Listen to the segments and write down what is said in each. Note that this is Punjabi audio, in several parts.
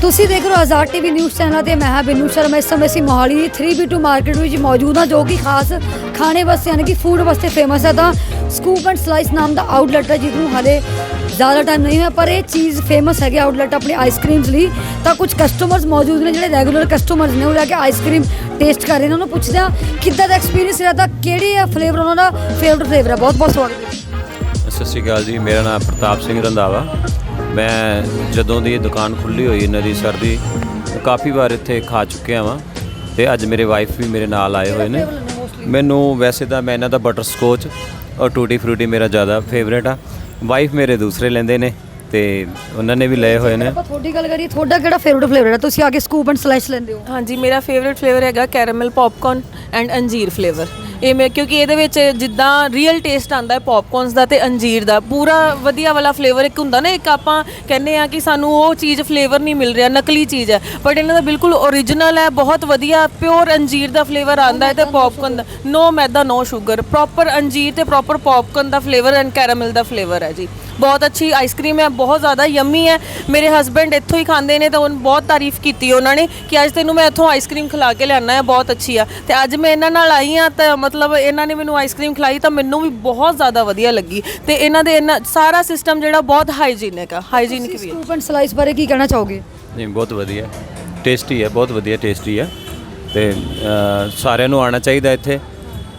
ਤੁਸੀਂ ਦੇਖ ਰਹੇ ਹੋ ਆਜ਼ਾਦ ਟੀਵੀ ਨਿਊਜ਼ ਚੈਨਲ ਤੇ ਮੈਂ ਹਾਂ ਬਿੰਨੂ ਸ਼ਰਮਾ। ਇਸ ਸਮੇਂ ਅਸੀਂ ਮੋਹਾਲੀ ਦੀ 3B2 ਮਾਰਕੀਟ ਵਿੱਚ ਮੌਜੂਦ ਹਾਂ, ਜੋ ਕਿ ਖਾਸ ਖਾਣੇ ਵਾਸਤੇ ਯਾਨੀ ਕਿ ਫੂਡ ਵਾਸਤੇ ਫੇਮਸ ਹੈ। ਤਾਂ ਸਕੂਪ ਐਂਡ ਸਲਾਈਸ ਨਾਮ ਦਾ ਆਊਟਲੈਟ ਹੈ ਜਿਸ ਨੂੰ ਹਲੇ ਜ਼ਿਆਦਾ ਟਾਈਮ ਨਹੀਂ ਹੋਇਆ, ਪਰ ਇਹ ਚੀਜ਼ ਫੇਮਸ ਹੈਗੀ ਆਊਟਲੈਟ ਆਪਣੇ ਆਈਸਕ੍ਰੀਮਸ ਲਈ। ਤਾਂ ਕੁਝ ਕਸਟਮਰਸ ਮੌਜੂਦ ਨੇ, ਜਿਹੜੇ ਰੈਗੂਲਰ ਕਸਟਮਰਸ ਨੇ, ਉਹ ਲੈ ਕੇ ਆਈਸਕ੍ਰੀਮ ਟੇਸਟ ਕਰ ਰਹੇ ਨੇ। ਉਹਨਾਂ ਨੂੰ ਪੁੱਛਦੇ ਆ ਕਿੱਦਾਂ ਦਾ ਐਕਸਪੀਰੀਅੰਸ ਰਿਹਾ, ਤਾਂ ਕਿਹੜੀ ਫਲੇਵਰ ਉਹਨਾਂ ਦਾ ਫੇਵਰਟ ਫਲੇਵਰ ਹੈ? ਬਹੁਤ ਬਹੁਤ ਸਵਾਗਤ ਹੈ। ਸਤਿ ਸ਼੍ਰੀ ਅਕਾਲ ਜੀ, ਮੇਰਾ ਨਾਮ ਪ੍ਰਤਾਪ ਸਿੰਘ ਰੰਧਾਵਾ। ਮੈਂ ਜਦੋਂ ਦੀ ਇਹ ਦੁਕਾਨ ਖੁੱਲੀ ਹੋਈ ਇਹਨਾਂ ਦੀ ਸਰ ਦੀ ਕਾਫੀ ਵਾਰ ਇੱਥੇ ਖਾ ਚੁੱਕਿਆ ਵਾਂ ਤੇ ਅੱਜ ਮੇਰੇ ਵਾਈਫ ਵੀ ਮੇਰੇ ਨਾਲ ਆਏ ਹੋਏ ਨੇ। ਮੈਨੂੰ ਵੈਸੇ ਤਾਂ ਮੈਂ ਇਹਨਾਂ ਦਾ ਬਟਰ ਸਕੋਚ ਔਰ ਟੂਟੀ ਫਰੂਟੀ ਮੇਰਾ ਜ਼ਿਆਦਾ ਫੇਵਰੇਟ ਆ। ਵਾਈਫ ਮੇਰੇ ਦੂਸਰੇ ਲੈਂਦੇ ਨੇ ਤੇ ਉਹਨਾਂ ਨੇ ਵੀ ਲਏ ਹੋਏ ਨੇ। ਆਪਾਂ ਤੁਹਾਡੀ ਗੱਲ ਕਰੀਏ ਤੁਹਾਡਾ ਕਿਹੜਾ ਫੇਵਰਟ ਫਲੇਵਰ ਹੈ? ਤੁਸੀਂ ਆਗੇ ਸਕੂਪ ਐਂਡ ਸਲਾਈਸ ਲੈਂਦੇ ਹੋ। ਹਾਂਜੀ ਮੇਰਾ ਫੇਵਰਿਟ ਫਲੇਵਰ ਹੈਗਾ ਕੈਰਮਲ ਪੌਪਕਾਰਨ ਐਂਡ ਅੰਜੀਰ ਫਲੇਵਰ ਇਹ ਮੈਂ ਕਿਉਂਕਿ ਇਹਦੇ ਵਿੱਚ ਜਿੱਦਾਂ ਰੀਅਲ ਟੇਸਟ ਆਂਦਾ ਹੈ ਪੌਪਕਾਰਨਸ ਦਾ ਤੇ ਅੰਜੀਰ ਦਾ। ਪੂਰਾ ਵਧੀਆ ਵਾਲਾ ਫਲੇਵਰ ਇੱਕ ਹੁੰਦਾ ਨਾ ਇੱਕ ਆਪਾਂ ਕਹਿੰਦੇ ਆ ਕਿ ਸਾਨੂੰ ਉਹ ਚੀਜ਼ ਫਲੇਵਰ ਨਹੀਂ ਮਿਲ ਰਿਹਾ ਨਕਲੀ ਚੀਜ਼ ਹੈ। ਬਟ ਇਹਨਾਂ ਦਾ ਬਿਲਕੁਲ ਓਰੀਜਨਲ ਹੈ ਬਹੁਤ ਵਧੀਆ ਪਿਓਰ ਅੰਜੀਰ ਦਾ ਫਲੇਵਰ ਆਂਦਾ ਹੈ ਤੇ ਪੌਪਕਾਰਨ ਦਾ। No maida no sugar proper ਅੰਜੀਰ ਤੇ ਪ੍ਰੋਪਰ ਪੌਪਕਾਰਨ ਦਾ ਫਲੇਵਰ ਐਂਡ ਕੈਰਮਲ ਦਾ ਫਲੇਵਰ ਹੈ ਜੀ। ਬਹੁਤ ਅੱਛੀ ਆਈਸਕ੍ਰੀਮ ਹੈ ਬਹੁਤ ਜ਼ਿਆਦਾ ਯੰਮੀ ਹੈ। ਮੇਰੇ ਹਸਬੰਡ ਇੱਥੋਂ ਹੀ ਖਾਂਦੇ ਨੇ ਤਾਂ ਉਹਨਾਂ ਬਹੁਤ ਤਾਰੀਫ ਕੀਤੀ ਉਹਨਾਂ ਨੇ ਕਿ ਅੱਜ ਤੈਨੂੰ ਮੈਂ ਇੱਥੋਂ ਆਈਸਕ੍ਰੀਮ ਖਿਲਾ ਕੇ ਲਿਆਣਾ ਹੈ ਬਹੁਤ ਅੱਛੀ ਆ। ਤੇ ਅੱਜ ਮੈਂ ਇਹਨਾਂ ਨਾਲ ਆਈ ਆ ਤਾਂ ਮਤਲਬ ਇਹਨਾਂ ਨੇ ਮੈਨੂੰ ਆਈਸਕ੍ਰੀਮ ਖਿਲਾਈ ਤਾਂ ਮੈਨੂੰ ਵੀ ਬਹੁਤ ਜ਼ਿਆਦਾ ਵਧੀਆ ਲੱਗੀ। ਤੇ ਇਹਨਾਂ ਦੇ ਇਹਨਾਂ ਸਾਰਾ ਸਿਸਟਮ ਜਿਹੜਾ ਬਹੁਤ ਹਾਈਜੀਨਿਕ ਆ ਹਾਈਜੀਨਿਕ ਵੀ ਹੈ ਸਕੂਪ ਐਂਡ ਸਲਾਈਸ ਬਾਰੇ ਕੀ ਕਹਿਣਾ ਚਾਹੋਗੇ? ਨਹੀਂ ਬਹੁਤ ਵਧੀਆ। ਟੇਸਟੀ ਹੈ ਬਹੁਤ ਵਧੀਆ ਟੇਸਟੀ ਹੈ। ਤੇ ਸਾਰਿਆਂ ਨੂੰ ਆਉਣਾ ਚਾਹੀਦਾ ਇੱਥੇ।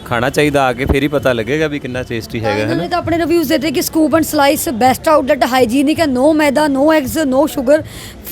ਖਾਣਾ ਚਾਹੀਦਾ ਆ ਕੇ ਫਿਰ ਹੀ ਪਤਾ ਲੱਗੇਗਾ ਵੀ ਕਿੰਨਾ ਟੇਸਟੀ ਹੈਗਾ ਹੈ ਇਹਨਾਂ ਨਾ ਨੇ ਤਾਂ ਆਪਣੇ ਰਿਵਿਊਜ਼ ਦਿੱਤੇ ਕਿ Scoop and Slice best outlet hygienic ਹੈ no maida no eggs no sugar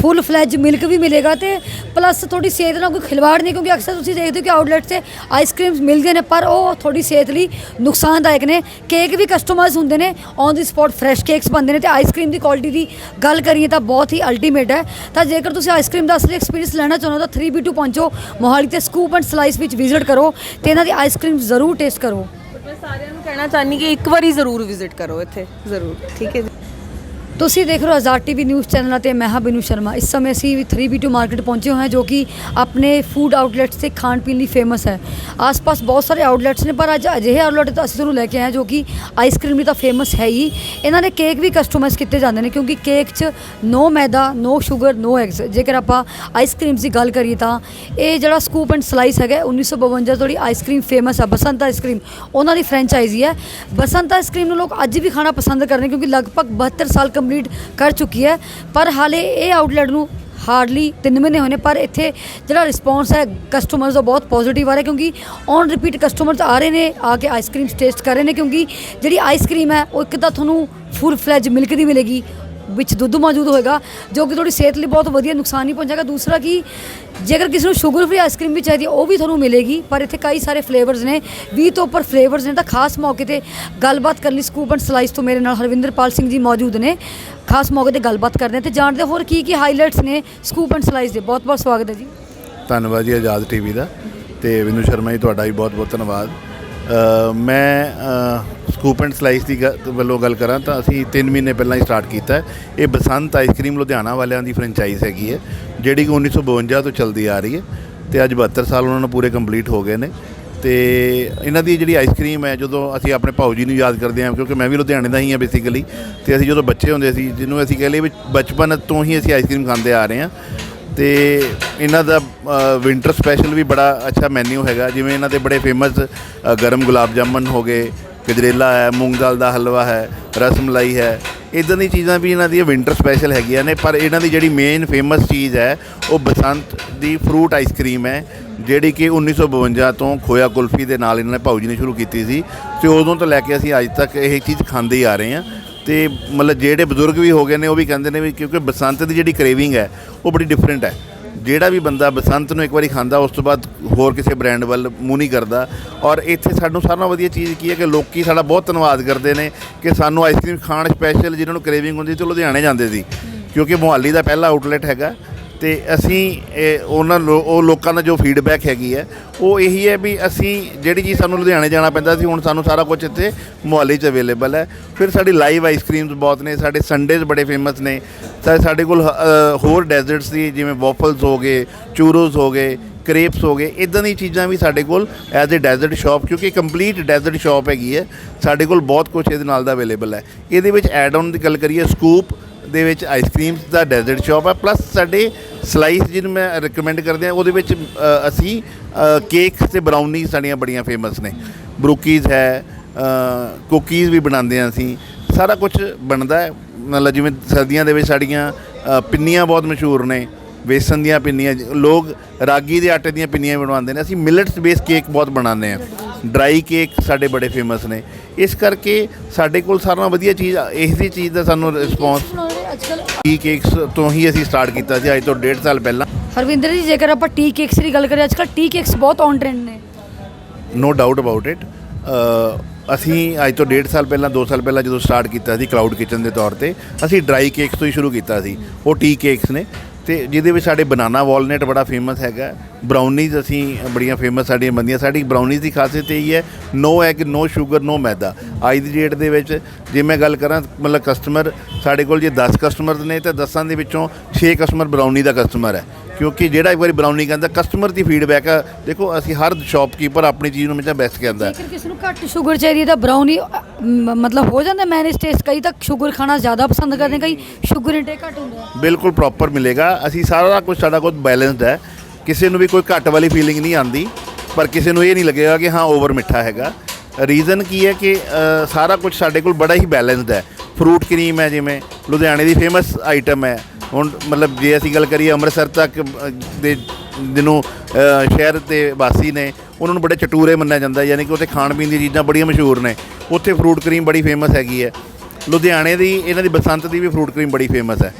full fledge milk ਵੀ ਮਿਲੇਗਾ ਤੇ ਪਲੱਸ ਤੁਹਾਡੀ ਸਿਹਤ ਨਾਲ ਕੋਈ ਖਿਲਵਾੜ ਨਹੀਂ ਕਿਉਂਕਿ ਅਕਸਰ ਤੁਸੀਂ ਦੇਖਦੇ ਹੋ ਕਿ ਆਊਟਲੈਟ 'ਤੇ ਆਈਸਕ੍ਰੀਮਸ ਮਿਲਦੇ ਨੇ ਪਰ ਉਹ ਤੁਹਾਡੀ ਸਿਹਤ ਲਈ ਨੁਕਸਾਨਦਾਇਕ ਨੇ। ਕੇਕ ਵੀ ਕਸਟਮਾਈਜ਼ ਹੁੰਦੇ ਨੇ on the spot fresh cakes ਬਣਦੇ ਨੇ ਤੇ ਆਈਸਕ੍ਰੀਮ ਦੀ ਕੁਆਲਿਟੀ ਦੀ ਗੱਲ ਕਰੀਏ ਤਾਂ ਬਹੁਤ ਹੀ ਅਲਟੀਮੇਟ ਹੈ। ਤਾਂ ਜੇਕਰ ਤੁਸੀਂ ਆਈਸਕ੍ਰੀਮ ਦਾ ਅਸਲੀ ਐਕਸਪੀਰੀਅੰਸ ਲੈਣਾ ਚਾਹੁੰਦੇ ਹੋ ਤਾਂ 3B2 ਪਹੁੰਚੋ ਮੋਹਾਲੀ ਤੇ ਸਕੂਪ ਐਂਡ ਸਲਾਈਸ ਵਿੱਚ ਵਿਜ਼ਿਟ ਕਰੋ ਤੇ ਇਹਨਾਂ ਦੀ ਆਈਸਕ੍ਰੀਮ ਜ਼ਰੂਰ ਟੇਸਟ ਕਰੋ। ਮੈਂ ਸਾਰਿਆਂ ਨੂੰ ਕਹਿਣਾ ਚਾਹਨੀ ਕਿ ਇੱਕ ਵਾਰੀ ਜ਼ਰੂਰ ਵਿਜ਼ਿਟ ਕਰੋ ਇੱਥੇ, ਜ਼ਰੂਰ, ਠੀਕ ਹੈ ਜੀ। ਤੁਸੀਂ ਦੇਖ ਰਹੇ ਹੋ ਆਜ਼ਾਦ ਟੀਵੀ ਨਿਊਜ਼ ਚੈਨਲ ਅਤੇ ਮੈਂ ਹਾਂ ਬਿਨੂ ਸ਼ਰਮਾ। ਇਸ ਸਮੇਂ ਅਸੀਂ 3B2 ਮਾਰਕੀਟ ਪਹੁੰਚੇ ਹੋਏ ਹਾਂ ਜੋ ਕਿ ਆਪਣੇ ਫੂਡ ਆਊਟਲੈਟਸ ਤੇ ਖਾਣ ਪੀਣ ਲਈ ਫੇਮਸ ਹੈ। ਆਸ-ਪਾਸ ਬਹੁਤ ਸਾਰੇ ਆਊਟਲੈਟਸ ਨੇ, ਪਰ ਅੱਜ ਅਜਿਹੇ ਆਊਟਲੈਟ ਤਾਂ ਅਸੀਂ ਤੁਹਾਨੂੰ ਲੈ ਕੇ ਆਏ ਹਾਂ ਜੋ ਕਿ ਆਈਸਕ੍ਰੀਮ ਲਈ ਤਾਂ ਫੇਮਸ ਹੈ ਹੀ। ਇਹਨਾਂ ਦੇ ਕੇਕ ਵੀ ਕਸਟਮਾਈਜ਼ ਕੀਤੇ ਜਾਂਦੇ ਨੇ ਕਿਉਂਕਿ ਕੇਕ 'ਚ ਨੋ ਮੈਦਾ ਨੋ ਸ਼ੂਗਰ ਨੋ ਐਗਸ ਜੇਕਰ ਆਪਾਂ ਆਈਸਕ੍ਰੀਮਸ ਦੀ ਗੱਲ ਕਰੀਏ ਤਾਂ ਇਹ ਜਿਹੜਾ ਸਕੂਪ ਐਂਡ ਸਲਾਈਸ ਹੈਗਾ 1952 ਤੋਂ ਜਿਹੜੀ ਆਈਸਕ੍ਰੀਮ ਫੇਮਸ ਹੈ ਬਸੰਤ ਆਈਸਕ੍ਰੀਮ ਉਹਨਾਂ ਦੀ ਫਰੈਂਚਾਈਜ਼ੀ ਹੈ ਬਸੰਤ ਆਈਸਕ੍ਰੀਮ ਨੂੰ ਲੋਕ ਅੱਜ ਵੀ ਖਾਣਾ ਪਸੰਦ ਕਰਦੇ ਕਿਉਂਕਿ ਲਗਭਗ 72 ਸਾਲ ਕੰਪਲੀਟ ਕਰ ਚੁੱਕੀ ਹੈ। ਪਰ ਹਾਲੇ ਇਹ ਆਊਟਲੈਟ ਨੂੰ ਹਾਰਡਲੀ 3 ਮਹੀਨੇ ਹੋਏ ਨੇ, ਪਰ ਇੱਥੇ ਜਿਹੜਾ ਰਿਸਪੌਂਸ ਹੈ ਕਸਟਮਰਸ ਦਾ ਬਹੁਤ ਪੋਜ਼ਿਟਿਵ ਆ ਰਿਹਾ ਕਿਉਂਕਿ ਔਨ ਰਿਪੀਟ ਕਸਟਮਰਸ ਆ ਰਹੇ ਨੇ, ਆ ਕੇ ਆਈਸਕ੍ਰੀਮਸ ਟੇਸਟ ਕਰ ਰਹੇ ਨੇ ਕਿਉਂਕਿ ਜਿਹੜੀ ਆਈਸਕ੍ਰੀਮ ਹੈ, ਉਹ ਇੱਕ ਤਾਂ ਤੁਹਾਨੂੰ ਫੁੱਲ ਫਲੈਜ ਮਿਲਕ ਦੀ ਮਿਲੇਗੀ ਵਿੱਚ ਦੁੱਧ ਮੌਜੂਦ ਹੋਏਗਾ, ਜੋ ਕਿ ਤੁਹਾਡੀ ਸਿਹਤ ਲਈ ਬਹੁਤ ਵਧੀਆ ਨੁਕਸਾਨ ਨਹੀਂ ਪਹੁੰਚਾਏਗਾ ਦੂਸਰਾ ਕਿ, ਜੇਕਰ ਕਿਸੇ ਨੂੰ ਸ਼ੂਗਰ ਫ੍ਰੀ ਆਈਸਕ੍ਰੀਮ ਵੀ ਚਾਹੀਦੀ ਹੈ, ਉਹ ਵੀ ਤੁਹਾਨੂੰ ਮਿਲੇਗੀ, ਪਰ ਇੱਥੇ ਕਈ ਸਾਰੇ ਫਲੇਵਰਸ ਨੇ 20 ਤੋਂ ਉੱਪਰ ਫਲੇਵਰਸ ਨੇ ਤਾਂ ਖਾਸ ਮੌਕੇ ਤੇ ਗੱਲਬਾਤ ਕਰਨ ਲਈ ਸਕੂਪ ਐਂਡ ਸਲਾਈਸ ਤੋਂ ਮੇਰੇ ਨਾਲ ਹਰਵਿੰਦਰਪਾਲ ਸਿੰਘ ਜੀ ਮੌਜੂਦ ਨੇ। ਖਾਸ ਮੌਕੇ ਤੇ ਗੱਲਬਾਤ ਕਰਦੇ ਹਾਂ ਤੇ ਜਾਣਦੇ ਹੋਰ ਕੀ ਕੀ ਹਾਈਲਾਈਟਸ ਨੇ ਸਕੂਪ ਐਂਡ ਸਲਾਈਸ ਦੇ। ਬਹੁਤ ਬਹੁਤ ਸਵਾਗਤ ਹੈ ਜੀ। ਧੰਨਵਾਦ ਜੀ ਆਜ਼ਾਦ ਟੀਵੀ ਦਾ ਤੇ ਵਿਨੂ ਸ਼ਰਮਾ ਜੀ, ਤੁਹਾਡਾ ਵੀ ਬਹੁਤ-ਬਹੁਤ ਧੰਨਵਾਦ। ਮੈਂ ਅ, ਸਕੂਪ ਐਂਡ ਸਲਾਈਸ ਦੀ ਗ- ਵੱਲੋਂ ਗੱਲ ਕਰਾਂ ਤਾਂ ਅਸੀਂ 3 ਮਹੀਨੇ ਪਹਿਲਾਂ ਹੀ ਸਟਾਰਟ ਕੀਤਾ ਇਹ ਬਸੰਤ ਆਈਸਕ੍ਰੀਮ ਲੁਧਿਆਣਾ ਵਾਲਿਆਂ ਦੀ ਫਰੈਂਚਾਈਜ਼ ਹੈਗੀ ਹੈ ਜਿਹੜੀ ਕਿ 1952 ਤੋਂ ਚੱਲਦੀ ਆ ਰਹੀ ਹੈ ਤੇ ਅੱਜ 72 ਸਾਲ ਉਹਨਾਂ ਨੂੰ ਪੂਰੇ ਕੰਪਲੀਟ ਹੋ ਗਏ ਨੇ। ਤੇ ਇਹਨਾਂ ਦੀ ਜਿਹੜੀ ਆਈਸਕ੍ਰੀਮ ਹੈ ਜਦੋਂ ਅਸੀਂ ਆਪਣੇ ਭਾਊ ਜੀ ਨੂੰ ਯਾਦ ਕਰਦੇ ਹਾਂ ਕਿਉਂਕਿ ਮੈਂ ਵੀ ਲੁਧਿਆਣੇ ਦਾ ਹੀ ਹਾਂ ਬੇਸਿਕਲੀ ਤੇ ਅਸੀਂ ਜਦੋਂ ਬੱਚੇ ਹੁੰਦੇ ਸੀ ਜਿਹਨੂੰ ਅਸੀਂ ਕਹ ਲਈਏ ਵੀ ਬਚਪਨ ਤੋਂ ਹੀ ਅਸੀਂ ਆਈਸਕ੍ਰੀਮ ਖਾਂਦੇ ਆ ਰਹੇ ਹਾਂ। ਤੇ ਇਹਨਾਂ ਦਾ ਵਿੰਟਰ ਸਪੈਸ਼ਲ ਵੀ ਬੜਾ ਅੱਛਾ ਮੈਨੂ ਹੈਗਾ। ਜਿਵੇਂ ਇਹਨਾਂ ਦੇ ਬੜੇ ਫੇਮਸ ਗਰਮ ਗੁਲਾਬ ਜਾਮਨ ਹੋ ਗਏ, ਗਜਰੇਲਾ ਹੈ, ਮੂੰਗ ਦਾਲ ਦਾ ਹਲਵਾ ਹੈ, ਰਸ ਮਲਾਈ ਹੈ। ਇਦਾਂ ਦੀ ਚੀਜ਼ਾਂ ਵੀ ਇਹਨਾਂ ਦੀਆਂ ਵਿੰਟਰ ਸਪੈਸ਼ਲ ਹੈਗੀਆਂ ਨੇ, ਪਰ ਇਹਨਾਂ ਦੀ ਜਿਹੜੀ ਮੇਨ ਫੇਮਸ ਚੀਜ਼ ਹੈ, ਉਹ ਬਸੰਤ ਦੀ ਫਰੂਟ ਆਈਸਕ੍ਰੀਮ ਹੈ, ਜਿਹੜੀ ਕਿ 1952 ਤੋਂ ਖੋਇਆ ਕੁਲਫੀ ਦੇ ਨਾਲ ਇਹਨਾਂ ਨੇ ਭਾਊ ਨੇ ਸ਼ੁਰੂ ਕੀਤੀ ਸੀ। ਤੇ ਉਦੋਂ ਤੋਂ ਲੈ ਕੇ ਅਸੀਂ ਅੱਜ ਤੱਕ ਇਹ ਚੀਜ਼ ਖਾਂਦੇ ਹੀ ਆ ਰਹੇ ਹਾਂ। ਤੇ ਮਤਲਬ ਜਿਹੜੇ ਬਜ਼ੁਰਗ ਵੀ ਹੋ ਗਏ ਨੇ, ਉਹ ਵੀ ਕਹਿੰਦੇ ਨੇ ਵੀ ਕਿਉਂਕਿ ਬਸੰਤ ਦੀ ਜਿਹੜੀ ਕ੍ਰੇਵਿੰਗ ਹੈ, ਉਹ ਬੜੀ ਡਿਫਰੈਂਟ ਹੈ। ਜਿਹੜਾ ਵੀ ਬੰਦਾ ਬਸੰਤ ਨੂੰ ਇੱਕ ਵਾਰੀ ਖਾਂਦਾ, ਉਸ ਤੋਂ ਬਾਅਦ ਹੋਰ ਕਿਸੇ ਬ੍ਰਾਂਡ ਵੱਲ ਮੂੰਹ ਨਹੀਂ ਕਰਦਾ। ਔਰ ਇੱਥੇ ਸਾਨੂੰ ਸਾਰਿਆਂ ਨਾਲੋਂ ਵਧੀਆ ਚੀਜ਼ ਕੀ ਹੈ ਕਿ ਲੋਕੀ ਸਾਡਾ ਬਹੁਤ ਧੰਨਵਾਦ ਕਰਦੇ ਨੇ ਕਿ ਸਾਨੂੰ ਆਈਸਕ੍ਰੀਮ ਖਾਣ ਸਪੈਸ਼ਲ ਜਿਹਨਾਂ ਨੂੰ ਕ੍ਰੇਵਿੰਗ ਹੁੰਦੀ ਤੇ ਉਹ ਲੁਧਿਆਣੇ ਜਾਂਦੇ ਸੀ। ਕਿਉਂਕਿ ਮੁਹਾਲੀ ਦਾ ਪਹਿਲਾ ਆਊਟਲੈਟ ਹੈਗਾ। ਤੇ ਅਸੀਂ ਇਹ ਉਹਨਾਂ ਲੋ- ਉਹ ਲੋਕਾਂ ਦਾ ਜੋ ਫੀਡਬੈਕ ਹੈਗੀ ਹੈ ਉਹ ਇਹੀ ਹੈ ਵੀ ਅਸੀਂ ਜਿਹੜੀ ਚੀਜ਼ ਸਾਨੂੰ ਲੁਧਿਆਣੇ ਜਾਣਾ ਪੈਂਦਾ ਸੀ ਹੁਣ ਸਾਨੂੰ ਸਾਰਾ ਕੁਝ ਇੱਥੇ ਮੁਹਾਲੀ 'ਚ ਅਵੇਲੇਬਲ ਹੈ। ਫਿਰ ਸਾਡੀ ਲਾਈਵ ਆਈਸਕ੍ਰੀਮਸ ਬਹੁਤ ਨੇ ਸਾਡੇ ਸੰਡੇਜ਼ ਬੜੇ ਫੇਮਸ ਨੇ ਤਾਂ ਸਾਡੇ ਕੋਲ ਅ, ਹੋਰ ਡੈਜ਼ਰਟਸ ਦੀ ਜਿਵੇਂ ਵਾਫਲਸ ਹੋ ਗਏ ਚੂਰੋਸ ਹੋ ਗਏ ਕਰੇਪਸ ਹੋ ਗਏ ਇਦਾਂ ਦੀਆਂ ਚੀਜ਼ਾਂ ਵੀ ਸਾਡੇ ਕੋਲ ਐਜ਼ ਅ ਡੈਜ਼ਰਟ ਸ਼ਾਪ ਕਿਉਂਕਿ ਕੰਪਲੀਟ ਡੈਜ਼ਰਟ ਸ਼ਾਪ ਹੈਗੀ ਹੈ ਸਾਡੇ ਕੋਲ ਬਹੁਤ ਕੁਝ ਇਹਦੇ ਨਾਲ ਦਾ ਅਵੇਲੇਬਲ ਹੈ। ਇਹਦੇ ਵਿੱਚ ਐਡ ਆਨ ਦੀ ਗੱਲ ਕਰੀਏ ਸਕੂਪ ਦੇ ਵਿੱਚ ਆਈਸਕ੍ਰੀਮਸ ਦਾ ਡੈਜ਼ਰਟ ਸ਼ਾਪ ਹੈ ਪਲੱਸ ਸਾਡੇ ਸਲਾਈਸ ਜਿਹਨੂੰ ਮੈਂ ਰეკਮੈਂਡ ਕਰਦੇ ਆ ਉਹਦੇ ਵਿੱਚ ਅਸੀਂ ਕੇਕਸ ਤੇ ਬਰਾਊਨੀ ਸਾਡੀਆਂ ਬੜੀਆਂ ਫੇਮਸ ਨੇ। ਬਰੂਕੀਜ਼ ਹੈ ਕੁਕੀਜ਼ ਵੀ ਬਣਾਉਂਦੇ ਆ ਅਸੀਂ। ਸਾਰਾ ਕੁਝ ਬਣਦਾ ਹੈ। ਮਤਲਬ ਜਿਵੇਂ ਸਰਦੀਆਂ ਦੇ ਵਿੱਚ ਸਾਡੀਆਂ ਪਿੰਨੀਆਂ ਬਹੁਤ ਮਸ਼ਹੂਰ ਨੇ। ਵੇਸਣ ਦੀਆਂ ਪਿੰਨੀਆਂ, ਲੋਕ ਰਾਗੀ ਦੇ ਆਟੇ ਦੀਆਂ ਪਿੰਨੀਆਂ ਵੀ ਬਣਵਾਉਂਦੇ ਨੇ। ਅਸੀਂ ਮਿਲਟਸ ਬੇਸ ਕੇਕ ਬਹੁਤ ਬਣਾਉਂਦੇ ਆ ਡਰਾਈ ਕੇਕ ਸਾਡੇ ਬੜੇ ਫੇਮਸ ਨੇ। ਇਸ ਕਰਕੇ ਸਾਡੇ ਕੋਲ ਸਾਰਿਆਂ ਨਾਲੋਂ ਵਧੀਆ ਚੀਜ਼ ਇਸ ਦੀ ਚੀਜ਼ ਦਾ ਸਾਨੂੰ ਰਿਸਪੌਂਸ ਟੀ ਕੇਕਸ ਤੋਂ ਹੀ ਅਸੀਂ ਸਟਾਰਟ ਕੀਤਾ ਸੀ ਅੱਜ ਤੋਂ ਡੇਢ ਸਾਲ ਪਹਿਲਾਂ। ਹਰਵਿੰਦਰ ਜੀ ਜੇਕਰ ਆਪਾਂ ਟੀ ਕੇਕਸ ਦੀ ਗੱਲ ਕਰੀਏ ਅੱਜ ਕੱਲ ਟੀ ਕੇਕਸ ਬਹੁਤ ਔਨ ਟ੍ਰੈਂਡ ਨੇ। ਨੋ ਡਾਊਟ ਅਬਾਊਟ ਇਟ ਅਸੀਂ ਅੱਜ ਤੋਂ ਡੇਢ ਸਾਲ ਪਹਿਲਾਂ 2 ਸਾਲ ਪਹਿਲਾਂ ਜਦੋਂ ਸਟਾਰਟ ਕੀਤਾ ਸੀ ਕਲਾਊਡ ਕਿਚਨ ਦੇ ਤੌਰ ਤੇ ਅਸੀਂ ਡਰਾਈ ਕੇਕਸ ਤੋਂ ਹੀ ਸ਼ੁਰੂ ਕੀਤਾ ਸੀ। ਉਹ ਟੀ ਕੇਕਸ ਨੇ। ਤੇ ਜਿਹਦੇ ਵਿੱਚ ਸਾਡੇ ਬਨਾਨਾ ਵਾਲਨਟ ਬੜਾ ਫੇਮਸ ਹੈਗਾ। ਬਰਾਊਨੀਜ਼ ਅਸੀਂ ਬੜੀਆਂ ਫੇਮਸ ਸਾਡੀਆਂ ਬੰਦੀਆਂ ਸਾਡੀ ਬਰਾਊਨੀਜ਼ ਦੀ ਖਾਸੀਅਤ ਇਹ ਹੈ ਨੋ ਐਗ ਨੋ ਸ਼ੂਗਰ ਨੋ ਮੈਦਾ। ਅੱਜ ਦੀ ਡੇਟ ਦੇ ਵਿੱਚ ਜੇ ਮੈਂ ਗੱਲ ਕਰਾਂ ਮਤਲਬ ਕਸਟਮਰ ਸਾਡੇ ਕੋਲ ਜੇ 10 ਕਸਟਮਰ ਨੇ ਤਾਂ 10 ਦੇ ਵਿੱਚੋਂ 6 ਕਸਟਮਰ ਬਰਾਊਨੀ ਦਾ ਕਸਟਮਰ ਹੈ। ਕਿਉਂਕਿ ਜਿਹੜਾ ਇੱਕ ਵਾਰੀ ਬਰਾਊਨੀ ਕਹਿੰਦਾ ਕਸਟਮਰ ਦੀ ਫੀਡਬੈਕ ਆ। ਦੇਖੋ ਅਸੀਂ ਹਰ ਸ਼ਾਪਕੀਪਰ ਆਪਣੀ ਚੀਜ਼ ਨੂੰ ਹਮੇਸ਼ਾ ਬੈਸਟ ਕਹਿੰਦਾ ਹੈ। ਜੇਕਰ ਕਿਸੇ ਨੂੰ ਘੱਟ ਸ਼ੂਗਰ ਚਾਹੀਦੀ ਹੈ ਤਾਂ ਬਰਾਊਨੀ ਮਤਲਬ ਹੋ ਜਾਂਦਾ ਮੈਨੇਜ ਟੇਸਟ ਕਈ ਤਾਂ ਸ਼ੂਗਰ ਖਾਣਾ ਜ਼ਿਆਦਾ ਪਸੰਦ ਕਰਦੇ ਨੇ, ਕਈ ਸ਼ੂਗਰ ਇਨਟੇਕ ਘੱਟ ਹੁੰਦਾ ਹੈ ਬਿਲਕੁਲ ਪ੍ਰੋਪਰ ਮਿਲੇਗਾ। ਅਸੀਂ ਸਾਰਾ ਕੁਝ ਸਾਡਾ ਕੋਲ ਬੈਲੈਂਸਡ ਹੈ। ਕਿਸੇ ਨੂੰ ਵੀ ਕੋਈ ਘੱਟ ਵਾਲੀ ਫੀਲਿੰਗ ਨਹੀਂ ਆਂਦੀ ਪਰ ਕਿਸੇ ਨੂੰ ਇਹ ਨਹੀਂ ਲੱਗੇਗਾ ਕਿ ਹਾਂ ਓਵਰ ਮਿੱਠਾ ਹੈਗਾ। ਰੀਜ਼ਨ ਕੀ ਹੈ ਕਿ ਸਾਰਾ ਕੁਝ ਸਾਡੇ ਕੋਲ ਬੜਾ ਹੀ ਬੈਲੈਂਸਡ ਹੈ। ਫਰੂਟ ਕਰੀਮ ਹੈ ਜਿਵੇਂ, ਲੁਧਿਆਣੇ ਦੀ ਫੇਮਸ ਆਈਟਮ ਹੈ। ਹੁਣ ਮਤਲਬ ਜੇ ਅਸੀਂ ਗੱਲ ਕਰੀਏ ਅੰਮ੍ਰਿਤਸਰ ਤੱਕ ਦੇ ਜਿਹਨੂੰ ਸ਼ਹਿਰ ਦੇ ਵਾਸੀ ਨੇ, ਉਹਨਾਂ ਨੂੰ ਬੜੇ ਚਟੂਰੇ ਮੰਨਿਆ ਜਾਂਦਾ ਯਾਨੀ ਕਿ ਉੱਥੇ ਖਾਣ ਪੀਣ ਦੀਆਂ ਚੀਜ਼ਾਂ ਬੜੀਆਂ ਮਸ਼ਹੂਰ ਨੇ। ਉੱਥੇ ਫਰੂਟ ਕਰੀਮ ਬੜੀ ਫੇਮਸ ਹੈਗੀ ਹੈ। ਲੁਧਿਆਣੇ ਦੀ, ਇਹਨਾਂ ਦੀ ਬਸੰਤ ਦੀ ਵੀ ਫਰੂਟ ਕਰੀਮ ਬੜੀ ਫੇਮਸ ਹੈ।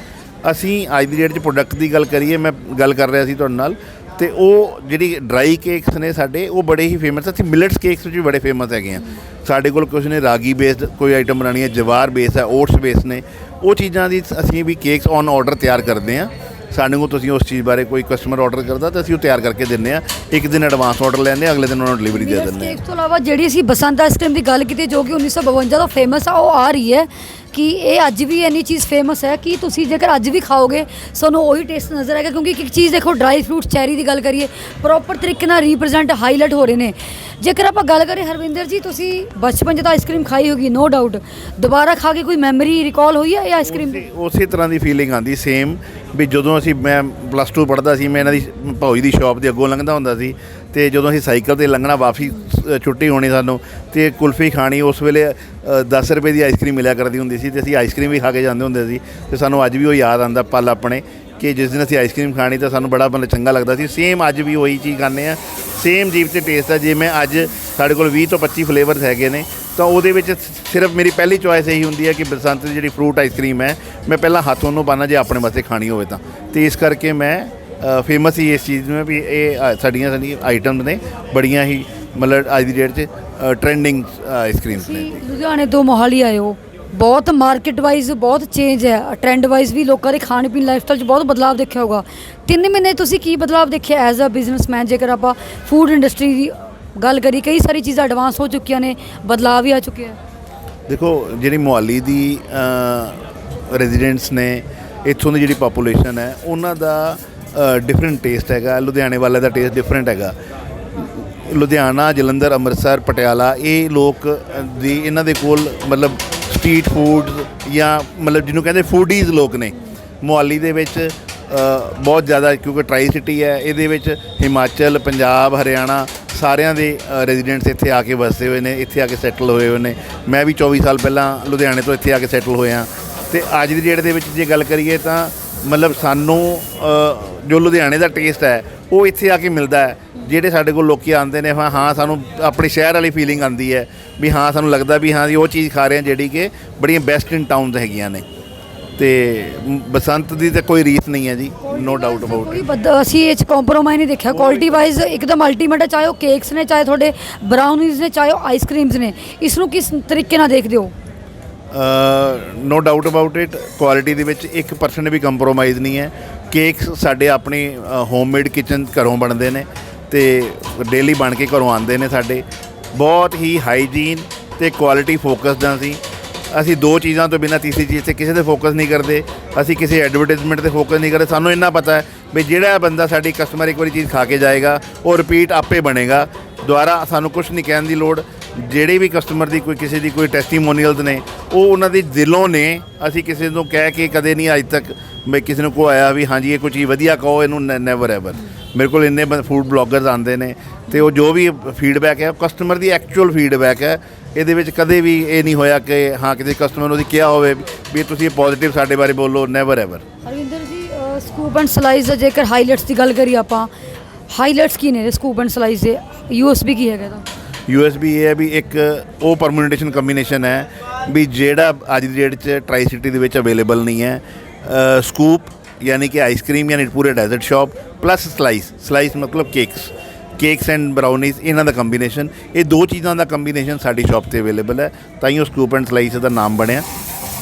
ਅਸੀਂ ਅੱਜ ਦੀ ਡੇਟ 'ਚ ਪ੍ਰੋਡਕਟ ਦੀ ਗੱਲ ਕਰੀਏ, ਮੈਂ ਗੱਲ ਕਰ ਰਿਹਾ ਸੀ ਤੁਹਾਡੇ ਨਾਲ। ਤੇ ਉਹ ਜਿਹੜੀ ਡਰਾਈ ਕੇਕਸ ਨੇ ਸਾਡੇ ਉਹ ਬੜੇ ਹੀ ਫੇਮਸ ਅਸੀਂ ਮਿਲਟਸ ਕੇਕਸ ਵਿੱਚ ਵੀ ਬੜੇ ਫੇਮਸ ਹੈਗੇ ਆ। ਸਾਡੇ ਕੋਲ ਕੁਝ ਨੇ ਰਾਗੀ ਬੇਸਡ ਕੋਈ ਆਈਟਮ ਬਣਾਉਣੀ ਹੈ ਜਵਾਰ ਬੇਸ ਹੈ ਓਟਸ ਬੇਸ ਨੇ। ਉਹ ਚੀਜ਼ਾਂ ਦੀ ਅਸੀਂ ਵੀ ਕੇਕਸ ਔਨ ਆਰਡਰ ਤਿਆਰ ਕਰਦੇ ਆ ਸਾਡੇ ਕੋਲ ਤੁਸੀਂ ਉਸ ਚੀਜ਼ ਬਾਰੇ ਕੋਈ ਕਸਟਮਰ ਆਰਡਰ ਕਰਦਾ ਤਾਂ ਅਸੀਂ ਉਹ ਤਿਆਰ ਕਰਕੇ ਦਿੰਨੇ ਆ ਇੱਕ ਦਿਨ ਐਡਵਾਂਸ ਆਰਡਰ ਲੈਂਦੇ ਆ ਅਗਲੇ ਦਿਨ ਉਹਨਾਂ ਨੂੰ ਡਿਲੀਵਰੀ ਦੇ ਦਿੰਦੇ ਆ ਕੇਕ ਤੋਂ ਇਲਾਵਾ ਜਿਹੜੀ ਅਸੀਂ ਬਸੰਤ ਆਈਸਕ੍ਰੀਮ ਦੀ ਗੱਲ ਕੀਤੀ ਜੋ ਕਿ 1952 ਦਾ ਫੇਮਸ ਆ ਉਹ ਆ ਰਹੀ ਹੈ। ਕਿ ਇਹ ਅੱਜ ਵੀ ਇੰਨੀ ਚੀਜ਼ ਫੇਮਸ ਹੈ ਕਿ ਤੁਸੀਂ ਜੇਕਰ ਅੱਜ ਵੀ ਖਾਓਗੇ ਸਾਨੂੰ ਉਹੀ ਟੇਸਟ ਨਜ਼ਰ ਆਏਗਾ ਕਿਉਂਕਿ ਇੱਕ ਇੱਕ ਚੀਜ਼ ਦੇਖੋ ਡਰਾਈ ਫਰੂਟ ਚੈਰੀ ਦੀ ਗੱਲ ਕਰੀਏ ਪ੍ਰੋਪਰ ਤਰੀਕੇ ਨਾਲ ਰਿਪਰੈਜ਼ੈਂਟ ਹਾਈਲਾਈਟ ਹੋ ਰਹੇ ਨੇ। ਜੇਕਰ ਆਪਾਂ ਗੱਲ ਕਰੀਏ ਹਰਵਿੰਦਰ ਜੀ, ਤੁਸੀਂ ਬਚਪਨ 'ਚ ਤਾਂ ਆਈਸਕ੍ਰੀਮ ਖਾਈ ਹੋਗੀ ਨੋ ਡਾਊਟ ਦੁਬਾਰਾ ਖਾ ਕੇ ਕੋਈ ਮੈਮਰੀ ਰਿਕਾਲ ਹੋਈ ਹੈ ਇਹ ਆਈਸਕ੍ਰੀਮ ਦੀ ਉਸੇ- ਉਸੇ ਤਰ੍ਹਾਂ ਦੀ ਫੀਲਿੰਗ ਆਂਦੀ ਸੇਮ ਵੀ ਜਦੋਂ ਅਸੀਂ ਮੈਂ ਪਲੱਸ 2 ਪੜ੍ਹਦਾ ਸੀ, ਮੈਂ ਇਹਨਾਂ ਦੀ ਭੌਜੀ ਦੀ ਸ਼ਾਪ ਦੇ ਅੱਗੋਂ ਲੰਘਦਾ ਹੁੰਦਾ ਸੀ ਤੇ ਜਦੋਂ ਅਸੀਂ ਸਾਈਕਲ ਤੇ ਲੰਘਣਾ ਵਾਪਸੀ ਛੁੱਟੀ ਹੋਣੀ ਸਾਨੂੰ, ਤੇ ਕੁਲਫੀ ਖਾਣੀ, ਉਸ ਵੇਲੇ 10 ਰੁਪਏ ਦੀ ਆਈਸਕ੍ਰੀਮ ਮਿਲਿਆ ਕਰਦੀ ਹੁੰਦੀ ਸੀ ਤੇ ਅਸੀਂ ਆਈਸਕ੍ਰੀਮ ਵੀ ਖਾ ਕੇ ਜਾਂਦੇ ਹੁੰਦੇ ਸੀ। ਤੇ ਸਾਨੂੰ ਅੱਜ ਵੀ ਉਹ ਯਾਦ ਆਂਦਾ ਪਲ ਆਪਣੇ ਕਿ ਜਿਸ ਦਿਨ ਅਸੀਂ ਆਈਸਕ੍ਰੀਮ ਖਾਣੀ ਤਾਂ ਸਾਨੂੰ ਬੜਾ ਮਤਲਬ ਚੰਗਾ ਲੱਗਦਾ ਸੀ। ਸੇਮ ਅੱਜ ਵੀ ਉਹੀ ਚੀਜ਼ ਖਾਂਦੇ ਆ ਸੇਮ ਜੀਵ ਤੇ ਟੇਸਟ ਆ। ਜਿਵੇਂ ਅੱਜ ਸਾਡੇ ਕੋਲ 20 ਤੋਂ 25 ਫਲੇਵਰਸ ਹੈਗੇ ਨੇ, ਤਾਂ ਉਹਦੇ ਵਿੱਚ ਸਿਰਫ ਮੇਰੀ ਪਹਿਲੀ ਚੁਆਇਸ ਇਹੀ ਹੁੰਦੀ ਹੈ ਕਿ ਬਸੰਤ ਦੀ ਜਿਹੜੀ ਫਰੂਟ ਆਈਸਕ੍ਰੀਮ ਹੈ, ਮੈਂ ਪਹਿਲਾਂ ਹੱਥ ਉਹਨੂੰ ਪਾਣਾ ਜੇ ਆਪਣੇ ਵਾਸਤੇ ਖਾਣੀ ਹੋਵੇ ਤਾਂ। ਤੇ ਇਸ ਕਰਕੇ ਮੈਂ ਫੇਮਸ ਹੀ ਇਸ ਚੀਜ਼ ਨੂੰ ਵੀ ਇਹ ਸਾਡੀਆਂ ਸਾਡੀਆਂ ਆਈਟਮਸ ਨੇ ਬੜੀਆਂ ਹੀ ਮਤਲਬ ਅੱਜ ਦੀ ਡੇਟ 'ਚ ਟ੍ਰੈਂਡਿੰਗ ਆਈਸਕ੍ਰੀਮਸ ਨੇ। ਲੁਧਿਆਣੇ ਤੋਂ ਮੋਹਾਲੀ ਆਏ ਹੋ। ਬਹੁਤ ਮਾਰਕੀਟ ਵਾਈਜ਼ ਬਹੁਤ ਚੇਂਜ ਹੈ। ਟ੍ਰੈਂਡ ਵਾਈਜ਼ ਵੀ ਲੋਕਾਂ ਦੇ ਖਾਣ ਪੀਣ ਲਾਈਫਸਟਾਈਲ 'ਚ ਬਹੁਤ ਬਦਲਾਅ ਦੇਖਿਆ ਹੋਗਾ ਤਿੰਨ ਮਹੀਨੇ ਤੁਸੀਂ ਕੀ ਬਦਲਾਅ ਦੇਖਿਆ ਐਜ਼ ਅ ਬਿਜ਼ਨਸਮੈਨ ਜੇਕਰ ਆਪਾਂ ਫੂਡ ਇੰਡਸਟਰੀ ਦੀ ਗੱਲ ਕਰੀ ਕਈ ਸਾਰੀ ਚੀਜ਼ਾਂ ਐਡਵਾਂਸ ਹੋ ਚੁੱਕੀਆਂ ਨੇ ਬਦਲਾਅ ਵੀ ਆ ਚੁੱਕਿਆ ਦੇਖੋ ਜਿਹੜੀ ਮੁਹਾਲੀ ਦੀ ਰੈਜ਼ੀਡੈਂਟਸ ਨੇ ਇੱਥੋਂ ਦੀ ਜਿਹੜੀ ਪਾਪੂਲੇਸ਼ਨ ਹੈ ਉਹਨਾਂ ਦਾ ਡਿਫਰੈਂਟ ਟੇਸਟ ਹੈਗਾ, ਲੁਧਿਆਣੇ ਵਾਲੇ ਦਾ ਟੇਸਟ ਡਿਫਰੈਂਟ ਹੈਗਾ। ਲੁਧਿਆਣਾ, ਜਲੰਧਰ, ਅੰਮ੍ਰਿਤਸਰ, ਪਟਿਆਲਾ, ਇਹ ਲੋਕ ਦੀ ਇਹਨਾਂ ਦੇ ਕੋਲ ਮਤਲਬ ਸਟਰੀਟ ਫੂਡ ਜਾਂ ਮਤਲਬ ਜਿਹਨੂੰ ਕਹਿੰਦੇ ਫੂਡੀਜ਼ ਲੋਕ ਨੇ। ਮੁਹਾਲੀ ਦੇ ਵਿੱਚ ਬਹੁਤ ਜ਼ਿਆਦਾ ਕਿਉਂਕਿ ਟਰਾਈ ਸਿਟੀ ਹੈ, ਇਹਦੇ ਵਿੱਚ ਹਿਮਾਚਲ, ਪੰਜਾਬ, ਹਰਿਆਣਾ ਸਾਰਿਆਂ ਦੇ ਰੈਜ਼ੀਡੈਂਟਸ ਇੱਥੇ ਆ ਕੇ ਵਸਦੇ ਹੋਏ ਨੇ, ਇੱਥੇ ਆ ਕੇ ਸੈਟਲ ਹੋਏ ਹੋਏ ਨੇ। ਮੈਂ ਵੀ 24 ਸਾਲ ਪਹਿਲਾਂ ਲੁਧਿਆਣੇ ਤੋਂ ਇੱਥੇ ਆ ਕੇ ਸੈਟਲ ਹੋਇਆ। ਤੇ ਅੱਜ ਦੀ ਡੇਟ ਦੇ ਵਿੱਚ ਜੇ ਗੱਲ ਕਰੀਏ ਤਾਂ ਮਤਲਬ ਸਾਨੂੰ ਜੋ ਲੁਧਿਆਣੇ ਦਾ ਟੇਸਟ ਹੈ ਉਹ ਇੱਥੇ ਆ ਕੇ ਮਿਲਦਾ ਹੈ। ਜਿਹੜੇ ਸਾਡੇ ਕੋਲ ਲੋਕੀ ਆਉਂਦੇ ਨੇ ਹਾਂ ਹਾਂ ਸਾਨੂੰ ਆਪਣੇ ਸ਼ਹਿਰ ਵਾਲੀ ਫੀਲਿੰਗ ਆਉਂਦੀ ਹੈ ਵੀ ਹਾਂ ਸਾਨੂੰ ਲੱਗਦਾ ਵੀ ਹਾਂ ਜੀ ਉਹ ਚੀਜ਼ ਖਾ ਰਹੇ ਹਾਂ ਜਿਹੜੀ ਕਿ ਬੜੀਆਂ ਬੈਸਟ ਇਨ ਟਾਊਨਸ ਹੈਗੀਆਂ ਨੇ। ਤੇ ਬਸੰਤ ਦੀ ਤਾਂ ਕੋਈ ਰੀਸ ਨਹੀਂ ਹੈ ਜੀ ਨੋ ਡਾਊਟ ਅਬਾਊਟ ਕੋਈ ਬਦ ਅਸੀਂ ਇਹ ਚ ਕੰਪਰੋਮਾਈਜ਼ ਨਹੀਂ ਦੇਖਿਆ। ਕੁਆਲਿਟੀ ਵਾਈਜ਼ ਇੱਕਦਮ ਅਲਟੀਮੇਟ ਹੈ ਚਾਹੇ ਉਹ ਕੇਕਸ ਨੇ ਚਾਹੇ ਤੁਹਾਡੇ ਬਰਾਊਨੀਜ਼ ਨੇ ਚਾਹੇ ਉਹ ਆਈਸਕ੍ਰੀਮਸ ਨੇ। ਇਸ ਨੂੰ ਕਿਸ ਤਰੀਕੇ ਨਾਲ ਦੇਖਦੇ ਹੋ? No doubt about it quality ਦੇ ਵਿੱਚ 1% ਵੀ ਕੰਪਰੋਮਾਈਜ਼ ਨਹੀਂ ਹੈ। ਕੇਕਸ ਸਾਡੇ ਆਪਣੀ ਹੋਮਮੇਡ ਕਿਚਨ ਘਰੋਂ ਬਣਦੇ ਨੇ ਤੇ ਡੇਲੀ ਬਣ ਕੇ ਘਰੋਂ ਆਉਂਦੇ ਨੇ ਸਾਡੇ। ਬਹੁਤ ਹੀ ਹਾਈਜੀਨ ਤੇ ਕੁਆਲਿਟੀ ਫੋਕਸਡ ਹਾਂ ਅਸੀਂ। ਅਸੀਂ ਦੋ ਚੀਜ਼ਾਂ ਤੋਂ ਬਿਨਾਂ ਤੀਸਰੀ ਚੀਜ਼ ਤੇ ਕਿਸੇ ਤੇ ਫੋਕਸ ਨਹੀਂ ਕਰਦੇ। ਅਸੀਂ ਕਿਸੇ ਐਡਵਰਟਾਈਜ਼ਮੈਂਟ ਤੇ ਫੋਕਸ ਨਹੀਂ ਕਰਦੇ। ਸਾਨੂੰ ਇੰਨਾ ਪਤਾ ਹੈ ਵੀ ਜਿਹੜਾ ਬੰਦਾ ਸਾਡੀ ਕਸਟਮਰ ਇੱਕ ਵਾਰੀ ਚੀਜ਼ ਖਾ ਕੇ ਜਾਏਗਾ, ਉਹ ਰਿਪੀਟ ਆਪੇ ਬਣੇਗਾ। ਦੁਬਾਰਾ ਸਾਨੂੰ ਕੁਝ ਨਹੀਂ ਕਹਿਣ ਦੀ ਲੋੜ। ਜਿਹੜੇ ਵੀ ਕਸਟਮਰ ਦੀ ਕੋਈ ਕਿਸੇ ਦੀ ਕੋਈ ਟੈਸਟੀਮੋਨੀਅਲਸ ਨੇ, ਉਹ ਉਹਨਾਂ ਦੇ ਦਿਲੋਂ ਨੇ। ਅਸੀਂ ਕਿਸੇ ਨੂੰ ਕਹਿ ਕੇ ਕਦੇ ਨਹੀਂ ਅੱਜ ਤੱਕ ਮੈਂ ਕਿਸੇ ਨੂੰ ਕੋ ਆਇਆ ਵੀ ਹਾਂਜੀ, ਇਹ ਕੋਈ ਚੀਜ਼ ਵਧੀਆ ਕਹੋ, ਇਹਨੂੰ ਨੈਵਰ ਐਵਰ ਮੇਰੇ ਕੋਲ ਇੰਨੇ ਫੂਡ ਬਲੌਗਰਸ ਆਉਂਦੇ ਨੇ ਤੇ ਉਹ ਜੋ ਵੀ ਫੀਡਬੈਕ ਹੈ ਕਸਟਮਰ ਦੀ ਐਕਚੁਅਲ ਫੀਡਬੈਕ ਹੈ। ਇਹਦੇ ਵਿੱਚ ਕਦੇ ਵੀ ਇਹ ਨਹੀਂ ਹੋਇਆ ਕਿ ਹਾਂ, ਕਿਸੇ ਕਸਟਮਰ ਨੂੰ ਉਹਦੀ ਕਿਹਾ ਹੋਵੇ ਵੀ ਤੁਸੀਂ ਪੋਜ਼ਿਟਿਵ ਸਾਡੇ ਬਾਰੇ ਬੋਲੋ never ever Harinder ji Scoop and ਸਲਾਈਜ਼ ਜੇਕਰ ਹਾਈਲਾਈਟਸ ਦੀ ਗੱਲ ਕਰੀਏ ਆਪਾਂ ਹਾਈਲਾਈਟਸ ਕੀ ਨੇ ਸਕੂਪ ਐਂਡ ਸਲਾਈਜ਼ ਦੇ? ਯੂਐਸਬੀ ਕੀ ਹੈਗਾ ਇਹਦਾ? ਯੂਐਸਬੀ ਇਹ ਹੈ ਵੀ ਇੱਕ ਉਹ ਪਰਮੂਨੇਸ਼ਨ ਕੰਬੀਨੇਸ਼ਨ ਹੈ ਵੀ ਜਿਹੜਾ ਅੱਜ ਦੀ ਡੇਟ 'ਚ ਟਰਾਈ ਸਿਟੀ ਦੇ ਵਿੱਚ ਅਵੇਲੇਬਲ ਨਹੀਂ ਹੈ ਸਕੂਪ ਯਾਨੀ ਕਿ ਆਈਸਕ੍ਰੀਮ ਯਾਨੀ ਪੂਰੇ dessert shop plus slice slice ਮਤਲਬ ਕੇਕਸ ਕੇਕਸ ਐਂਡ ਬਰਾਊਨੀਜ਼ ਇਹਨਾਂ ਦਾ ਕੰਬੀਨੇਸ਼ਨ ਇਹ ਦੋ ਚੀਜ਼ਾਂ ਦਾ ਕੰਬੀਨੇਸ਼ਨ ਸਾਡੀ ਸ਼ਾਪ ਤੇ ਅਵੇਲੇਬਲ ਹੈ, ਤਾਂ ਹੀ ਉਹ ਸਕੂਪ ਐਂਡ ਸਲਾਈਸ ਦਾ ਨਾਮ ਬਣਿਆ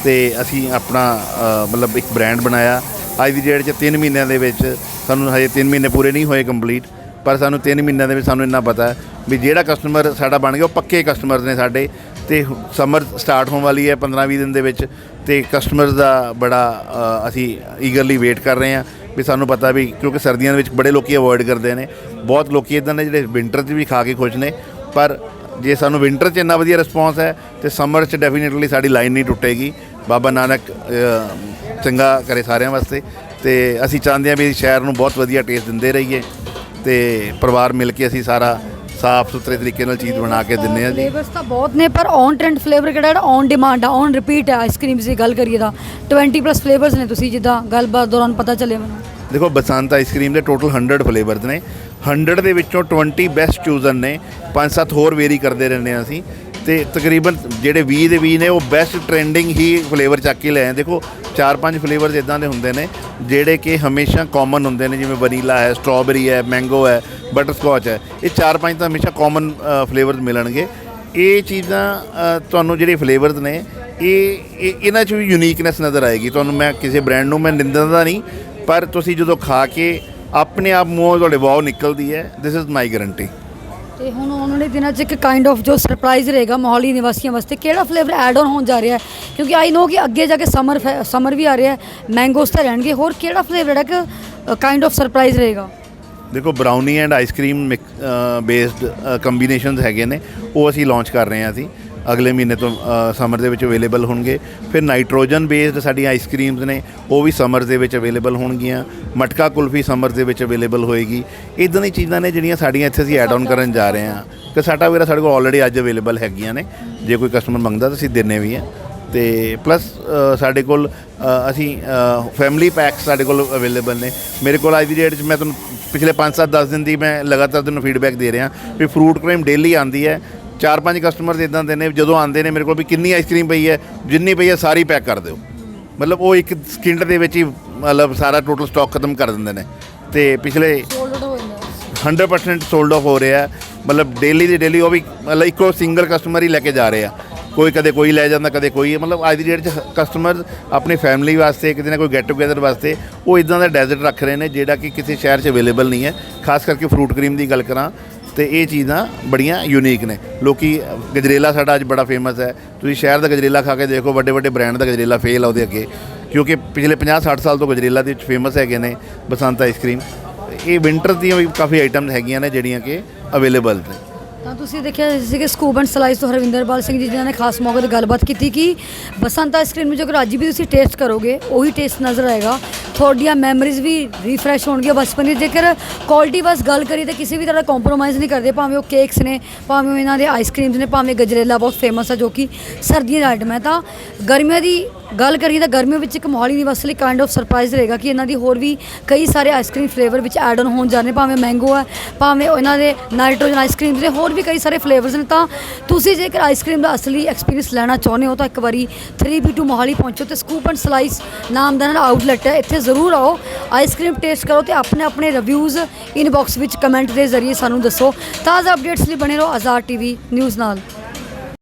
ਤੇ ਅਸੀਂ ਆਪਣਾ ਮਤਲਬ ਇੱਕ ਬ੍ਰਾਂਡ ਬਣਾਇਆ। ਅੱਜ ਦੀ ਡੇਟ 'ਚ 3 ਮਹੀਨਿਆਂ ਦੇ ਵਿੱਚ ਸਾਨੂੰ ਹਜੇ 3 ਮਹੀਨੇ ਪੂਰੇ ਨਹੀਂ ਹੋਏ ਕੰਪਲੀਟ ਪਰ ਸਾਨੂੰ 3 ਮਹੀਨਿਆਂ ਦੇ ਵਿੱਚ ਸਾਨੂੰ ਇੰਨਾ ਪਤਾ ਹੈ ਵੀ ਜਿਹੜਾ ਕਸਟਮਰ ਸਾਡਾ ਬਣ ਗਿਆ, ਉਹ ਪੱਕੇ ਕਸਟਮਰ ਨੇ ਸਾਡੇ। ਤੇ ਸਮਰ ਸਟਾਰਟ ਹੋਣ ਵਾਲੀ ਹੈ 15-20 ਦਿਨ ਦੇ ਵਿੱਚ, ਤੇ ਕਸਟਮਰਸ ਦਾ ਬੜਾ ਅਸੀਂ ਈਗਰਲੀ ਵੇਟ ਕਰ ਰਹੇ ਹਾਂ ਵੀ ਸਾਨੂੰ ਪਤਾ ਵੀ ਕਿਉਂਕਿ ਸਰਦੀਆਂ ਦੇ ਵਿੱਚ ਬੜੇ ਲੋਕੀ ਅਵੋਇਡ ਕਰਦੇ ਨੇ। ਬਹੁਤ ਲੋਕੀ ਇਦਾਂ ਨੇ ਜਿਹੜੇ ਵਿੰਟਰ 'ਚ ਵੀ ਖਾ ਕੇ ਖੁਸ਼ ਨੇ, ਪਰ ਜੇ ਸਾਨੂੰ ਵਿੰਟਰ 'ਚ ਇੰਨਾ ਵਧੀਆ ਰਿਸਪੌਂਸ ਹੈ, ਤੇ ਸਮਰ 'ਚ ਡੈਫੀਨਿਟਲੀ ਸਾਡੀ ਲਾਈਨ ਨਹੀਂ ਟੁੱਟੇਗੀ। ਬਾਬਾ ਨਾਨਕ ਚੰਗਾ ਕਰੇ ਸਾਰਿਆਂ ਵਾਸਤੇ, ਤੇ ਅਸੀਂ ਚਾਹੁੰਦੇ ਹਾਂ ਵੀ ਸ਼ਹਿਰ ਨੂੰ ਬਹੁਤ ਵਧੀਆ ਟੇਸਟ ਦਿੰਦੇ ਰਹੀਏ। ਤੇ ਪਰਿਵਾਰ ਮਿਲ ਕੇ ਅਸੀਂ ਸਾਰਾ ਸਾਫ਼ ਸੁਥਰੇ ਤਰੀਕੇ ਨਾਲ ਚੀਜ਼ ਬਣਾ ਕੇ ਦਿੰਦੇ ਹਾਂ ਜੀ। ਫਲੇਵਰਸ ਤਾਂ ਬਹੁਤ ਨੇ ਪਰ ਔਨ ਟ੍ਰੈਂਡ ਫਲੇਵਰ ਕਿਹੜਾ ਹੈ ਔਨ ਡਿਮਾਂਡ ਆ ਔਨ ਰਿਪੀਟ ਹੈ ਆਈਸਕ੍ਰੀਮਸ ਦੀ ਗੱਲ ਕਰੀਏ ਤਾਂ। 20 ਪਲੱਸ ਫਲੇਵਰਸ ਨੇ ਤੁਸੀਂ ਜਿੱਦਾਂ ਗੱਲਬਾਤ ਦੌਰਾਨ ਪਤਾ ਚੱਲੇ ਮੈਨੂੰ। ਦੇਖੋ ਬਸੰਤ ਆਈਸਕ੍ਰੀਮ ਦੇ ਟੋਟਲ 100 ਫਲੇਵਰਸ ਨੇ। 100 ਦੇ ਵਿੱਚੋਂ 20 ਬੈਸਟ ਚੂਜ਼ਨ ਨੇ। ਪੰਜ ਸੱਤ ਹੋਰ ਵੇਰੀ ਕਰਦੇ ਰਹਿੰਦੇ ਹਾਂ ਅਸੀਂ। ਤੇ ਤਕਰੀਬਨ ਜਿਹੜੇ 20 ਦੇ 20 ਨੇ, ਉਹ ਬੈਸਟ ਟ੍ਰੈਂਡਿੰਗ ਹੀ ਫਲੇਵਰ ਚੱਕ ਕੇ ਲੈ ਆਏ। ਦੇਖੋ, ਚਾਰ ਪੰਜ ਫਲੇਵਰਸ ਇਦਾਂ ਦੇ ਹੁੰਦੇ ਨੇ, ਜਿਹੜੇ ਕਿ ਹਮੇਸ਼ਾ ਕਾਮਨ ਹੁੰਦੇ ਨੇ, ਜਿਵੇਂ ਵਨੀਲਾ ਹੈ ਸਟ੍ਰਾਬੇਰੀ ਹੈ ਮੈਂਗੋ ਹੈ ਬਟਰਸਕੌਚ ਹੈ। ਇਹ ਚਾਰ ਪੰਜ ਤਾਂ ਹਮੇਸ਼ਾ ਕਾਮਨ ਫਲੇਵਰਸ ਮਿਲਣਗੇ। ਇਹ ਚੀਜ਼ਾਂ ਤੁਹਾਨੂੰ ਜਿਹੜੇ ਫਲੇਵਰਸ ਨੇ, ਇਹ ਇਹਨਾਂ 'ਚ ਵੀ ਯੂਨੀਕਨੈਸ ਨਜ਼ਰ ਆਏਗੀ। ਤੁਹਾਨੂੰ ਮੈਂ ਕਿਸੇ ਬ੍ਰਾਂਡ ਨੂੰ, ਮੈਂ ਨਿੰਦਦਾ ਨਹੀਂ, ਪਰ ਤੁਸੀਂ ਜਦੋਂ ਖਾ ਕੇ ਆਪਣੇ ਆਪ ਮੂੰਹੋਂ ਤੁਹਾਡੇ ਵਾਓ ਨਿਕਲਦੀ ਹੈ ਦਿਸ ਇਜ਼ ਮਾਈ ਗਾਰੰਟੀ ਤੇ ਹੁਣ ਆਉਣ ਵਾਲੇ ਦਿਨਾਂ 'ਚ ਇੱਕ ਕਾਈਂਡ ਆਫ ਜੋ ਸਰਪ੍ਰਾਈਜ਼ ਰਹੇਗਾ ਮੋਹਾਲੀ ਨਿਵਾਸੀਆਂ ਵਾਸਤੇ, ਕਿਹੜਾ ਫਲੇਵਰ ਐਡ ਆਨ ਹੋਣ ਜਾ ਰਿਹਾ ਹੈ? ਕਿਉਂਕਿ ਆਈ ਨੋ ਕਿ ਅੱਗੇ ਜਾ ਕੇ ਸਮਰ ਸਮਰ ਵੀ ਆ ਰਿਹਾ ਹੈ ਮੈਂਗੋਸ ਤਾਂ ਰਹਿਣਗੇ, ਹੋਰ ਕਿਹੜਾ ਫਲੇਵਰ ਹੈ ਕਿ ਕਾਈਂਡ ਆਫ ਸਰਪ੍ਰਾਈਜ਼ ਰਹੇਗਾ? ਦੇਖੋ brownie and ice cream based combinations ਹੈਗੇ ਨੇ, ਉਹ ਅਸੀਂ ਲਾਂਚ ਕਰ ਰਹੇ ਹਾਂ ਅਸੀਂ। ਅਗਲੇ ਮਹੀਨੇ ਤੋਂ ਸਮਰ ਦੇ ਵਿੱਚ ਅਵੇਲੇਬਲ ਹੋਣਗੇ। ਫਿਰ ਨਾਈਟ੍ਰੋਜਨ ਬੇਸਡ ਸਾਡੀਆਂ ਆਈਸਕ੍ਰੀਮਸ ਨੇ, ਉਹ ਵੀ ਸਮਰ ਦੇ ਵਿੱਚ ਅਵੇਲੇਬਲ ਹੋਣਗੀਆਂ। ਮਟਕਾ ਕੁਲਫੀ ਸਮਰ ਦੇ ਵਿੱਚ ਅਵੇਲੇਬਲ ਹੋਏਗੀ। ਇਦਾਂ ਦੀਆਂ ਚੀਜ਼ਾਂ ਨੇ ਜਿਹੜੀਆਂ ਸਾਡੀਆਂ ਇੱਥੇ ਅਸੀਂ ਐਡ ਆਨ ਕਰਨ ਜਾ ਰਹੇ ਹਾਂ। ਕਿ ਸਾਡਾ ਵਗੈਰਾ ਸਾਡੇ ਕੋਲ ਆਲਰੇਡੀ ਅੱਜ ਅਵੇਲੇਬਲ ਹੈਗੀਆਂ ਨੇ। ਜੇ ਕੋਈ ਕਸਟਮਰ ਮੰਗਦਾ ਤਾਂ ਅਸੀਂ ਦਿੰਨੇ ਵੀ ਹਾਂ ਤੇ ਪਲੱਸ ਸਾਡੇ ਕੋਲ ਅਸੀਂ ਫੈਮਿਲੀ ਪੈਕਸ ਸਾਡੇ ਕੋਲ ਅਵੇਲੇਬਲ ਨੇ। ਮੇਰੇ ਕੋਲ ਅੱਜ ਦੀ ਡੇਟ 'ਚ ਮੈਂ ਤੁਹਾਨੂੰ ਪਿਛਲੇ 5-7 10 ਦਿਨ ਦੀ ਮੈਂ ਲਗਾਤਾਰ ਤੁਹਾਨੂੰ ਫੀਡਬੈਕ ਦੇ ਰਿਹਾ ਵੀ ਫਰੂਟ ਕਰੀਮ ਡੇਲੀ ਆਂਦੀ ਹੈ। ਚਾਰ ਪੰਜ ਕਸਟਮਰ ਇਦਾਂ ਦੇ ਨੇ ਜਦੋਂ ਆਉਂਦੇ ਨੇ ਮੇਰੇ ਕੋਲ ਵੀ ਕਿੰਨੀ ਆਈਸਕ੍ਰੀਮ ਪਈ ਹੈ ਜਿੰਨੀ ਪਈ ਹੈ ਸਾਰੀ ਪੈਕ ਕਰ ਦਿਓ। ਮਤਲਬ ਉਹ ਇੱਕ ਸਕਿੰਟ ਦੇ ਵਿੱਚ ਹੀ ਮਤਲਬ ਸਾਰਾ ਟੋਟਲ ਸਟਾਕ ਖਤਮ ਕਰ ਦਿੰਦੇ ਨੇ। ਤੇ ਪਿਛਲੇ 100% ਸੋਲਡ ਆਫ ਹੋ ਰਿਹਾ। ਮਤਲਬ ਡੇਲੀ ਦੀ ਡੇਲੀ ਉਹ ਵੀ ਮਤਲਬ ਇੱਕੋ ਸਿੰਗਲ ਕਸਟਮਰ ਹੀ ਲੈ ਕੇ ਜਾ ਰਹੇ ਆ। ਕੋਈ ਕਦੇ ਕੋਈ ਲੈ ਜਾਂਦਾ ਕਦੇ ਕੋਈ ਮਤਲਬ ਅੱਜ ਦੀ ਡੇਟ 'ਚ ਕਸਟਮਰ ਆਪਣੀ ਫੈਮਿਲੀ ਵਾਸਤੇ ਕਿਤੇ ਨਾ ਕੋਈ ਗੈਟ ਟੂਗੇਦਰ ਵਾਸਤੇ ਉਹ ਇਦਾਂ ਦਾ ਡੈਜ਼ਰਟ ਰੱਖ ਰਹੇ ਨੇ ਜਿਹੜਾ ਕਿ ਕਿਸੇ ਸ਼ਹਿਰ 'ਚ ਅਵੇਲੇਬਲ ਨਹੀਂ ਹੈ। ਖਾਸ ਕਰਕੇ ਫਰੂਟ ਕਰੀਮ ਦੀ ਗੱਲ ਕਰਾਂ ਤੇ ਇਹ ਚੀਜ਼ਾਂ ਬੜੀਆਂ ਯੂਨੀਕ ਨੇ। ਲੋਕੀ, ਗਜਰੇਲਾ ਸਾਡਾ ਅੱਜ ਬੜਾ ਫੇਮਸ ਹੈ। ਤੁਸੀਂ ਸ਼ਹਿਰ ਦਾ ਗਜਰੇਲਾ ਖਾ ਕੇ ਦੇਖੋ, ਵੱਡੇ ਵੱਡੇ ਬ੍ਰਾਂਡ ਦਾ ਗਜਰੇਲਾ ਫੇਲ ਆ ਉਹਦੇ ਅੱਗੇ। ਕਿਉਂਕਿ ਪਿਛਲੇ 50 60 ਸਾਲ ਤੋਂ ਗਜਰੇਲਾ ਦੇ ਵਿੱਚ ਫੇਮਸ ਹੈਗੇ ਨੇ ਬਸੰਤ ਆਈਸਕ੍ਰੀਮ ਇਹ ਵਿੰਟਰ ਦੀਆਂ ਵੀ ਕਾਫੀ ਆਈਟਮਸ ਹੈਗੀਆਂ ਨੇ ਜਿਹੜੀਆਂ ਕਿ ਅਵੇਲੇਬਲ ਨੇ। ਤਾਂ ਤੁਸੀਂ ਦੇਖਿਆ ਸੀ ਕਿ ਸਕੂਬ ਐਂਡ ਸਲਾਈਸ ਤੋਂ ਹਰਵਿੰਦਰਪਾਲ ਸਿੰਘ ਜੀ ਜਿਨ੍ਹਾਂ ਨੇ ਖਾਸ ਮੌਕੇ ਤੇ ਗੱਲਬਾਤ ਕੀਤੀ ਕਿ ਬਸੰਤ ਆਈਸਕ੍ਰੀਮ ਨੂੰ ਜੇਕਰ ਅੱਜ ਵੀ ਤੁਸੀਂ ਟੇਸਟ ਕਰੋਗੇ ਉਹੀ ਟੇਸਟ ਨਜ਼ਰ ਆਏਗਾ। ਤੁਹਾਡੀਆਂ ਮੈਮਰੀਜ਼ ਵੀ ਰੀਫਰੈਸ਼ ਹੋਣਗੀਆਂ ਬਚਪਨ ਦੀ ਜੇਕਰ ਕੁਆਲਿਟੀ ਵਾਸ ਗੱਲ ਕਰੀ ਤਾਂ ਕਿਸੇ ਵੀ ਤਰ੍ਹਾਂ ਦਾ ਕੰਪਰੋਮਾਈਜ਼ ਨਹੀਂ ਕਰਦੇ ਭਾਵੇਂ ਉਹ ਕੇਕਸ ਨੇ ਭਾਵੇਂ ਉਹ ਇਹਨਾਂ ਦੇ ਆਈਸਕ੍ਰੀਮਸ ਨੇ ਭਾਵੇਂ ਗਜਰੇਲਾ ਬਹੁਤ ਫੇਮਸ ਹੈ ਜੋ ਕਿ ਸਰਦੀਆਂ ਦਾ ਆਈਟਮ ਹੈ। ਤਾਂ ਗਰਮੀਆਂ ਦੀ ਗੱਲ ਕਰੀਏ ਤਾਂ ਗਰਮੀਆਂ ਵਿੱਚ ਇੱਕ ਮੋਹਾਲੀ ਨਿਵਾਸੀ ਲਈ ਕਾਈਂਡ ਆਫ ਸਰਪ੍ਰਾਈਜ਼ ਰਹੇਗਾ ਕਿ ਇਹਨਾਂ ਦੀ ਹੋਰ ਵੀ ਕਈ ਸਾਰੇ ਆਈਸਕ੍ਰੀਮ ਫਲੇਵਰ ਵਿੱਚ ਐਡ ਆਨ ਹੋਣ ਜਾ ਰਹੇ ਨੇ, ਭਾਵੇਂ ਮੈਂਗੋ ਹੈ ਭਾਵੇਂ ਉਹ ਇਹਨਾਂ ਦੇ ਨਾਈਟ੍ਰੋਜਨ ਆਈਸਕ੍ਰੀਮ ਦੇ ਹੋਰ ਵੀ ਕਈ ਸਾਰੇ ਫਲੇਵਰਸ ਨੇ ਤਾਂ ਤੁਸੀਂ ਜੇਕਰ ਆਈਸਕ੍ਰੀਮ ਦਾ ਅਸਲੀ ਐਕਸਪੀਰੀਅੰਸ ਲੈਣਾ ਚਾਹੁੰਦੇ ਹੋ ਤਾਂ ਇੱਕ ਵਾਰੀ 3B2 ਮੋਹਾਲੀ ਪਹੁੰਚੋ ਤੇ ਸਕੂਪ ਐਂਡ ਸਲਾਈਸ ਨਾਮ ਦਾ ਇਹਨਾਂ ਆਊਟਲੈਟ ਹੈ, ਇੱਥੇ ਜ਼ਰੂਰ ਆਓ। ਆਈਸਕ੍ਰੀਮ ਟੇਸਟ ਕਰੋ ਤੇ ਆਪਣੇ ਆਪਣੇ ਰਿਵਿਊਜ਼ ਇਨਬਾਕਸ ਵਿੱਚ ਕਮੈਂਟ ਦੇ ਜ਼ਰੀਏ ਸਾਨੂੰ ਦੱਸੋ। ਤਾਜ਼ਾ ਅਪਡੇਟਸ ਲਈ ਬਣੇ ਰਹੋ ਆਜ਼ਾਦ ਟੀਵੀ ਨਿਊਜ਼ ਨਾਲ।